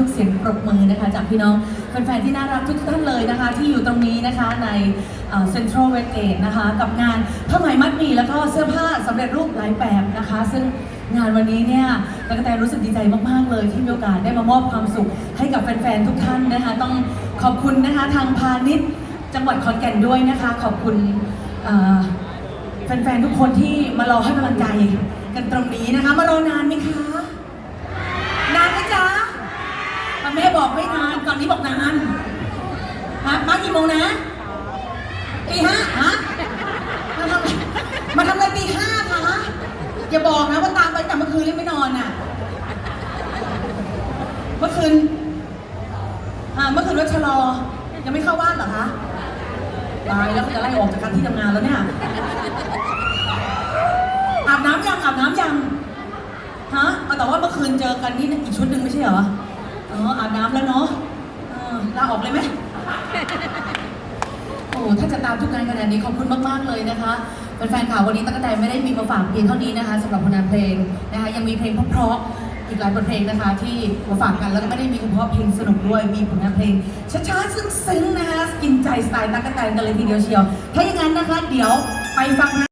ทุกๆเสียงปรบมือนะคะ จากพี่น้องแฟนๆที่น่ารักทุกท่านเลยนะคะ ที่อยู่ตรงนี้นะคะในเซ็นทรัลเวสเกตนะคะ กับงานผ้าไหมมัดหมี่แล้วก็เสื้อผ้าสำเร็จรูปหลายแบบนะคะ ซึ่งงานวันนี้เนี่ยตะกแตนรู้สึกดีใจมากๆเลยที่มีโอกาสได้มามอบความสุขให้กับแฟนๆทุกท่านนะคะ ต้องขอบคุณนะคะทางพาณิชย์จังหวัดขอนแก่นด้วยนะคะ ขอบคุณแฟนๆทุกคนที่มารอให้กำลังใจกันตรงนี้นะคะ มารอนานไหมคะ นานไหมจ๊ะ อ่แม่บอกไม่นานก่อนนี้บอกนานฮะมากี่โมงนะตีห้าฮะมาทำมาทำอะไรตีห้าคะอย่าบอกนะว่าตามไปแต่เมื่อคืนยังไม่นอนอะ เมื่อคืนอ่าเมื่อคืนรถชะลอ ยังไม่เข้าบ้านเหรอคะตายแล้วจะไล่ออกจากการที่ทำงานแล้วเนี่ยอาบน้ำยังอาบน้ำยังฮะแต่ว่าเมื่อคืนเจอกันนี่อีกชุดหนึ่งไม่ใช่เหรอออาบน้ำแล้วเนาะเออลาออกเลยไหม โอ้ถ้าจะตาม ทุกการขนาดนี้ขอบคุณมาก ๆ เลยนะคะแฟนๆข่าววันนี้ตั้งแต่ไม่ได้มีมาฝากเพียงเท่านี้นะคะสำหรับผลงานเพลงนะคะยังมีเพลงเพราะๆอีกหลายบทเพลงนะคะ ที่มาฝากกันแล้วก็ไม่ได้มีเฉพาะเพลงสนุกด้วยมีผลงานเพลงช้าๆซึ้งๆนะคะกินใจสไตล์ตั๊กแตนกันเลยทีเดียวเชียว ถ้าอย่างนั้นนะคะ เดี๋ยวไปฟังนะ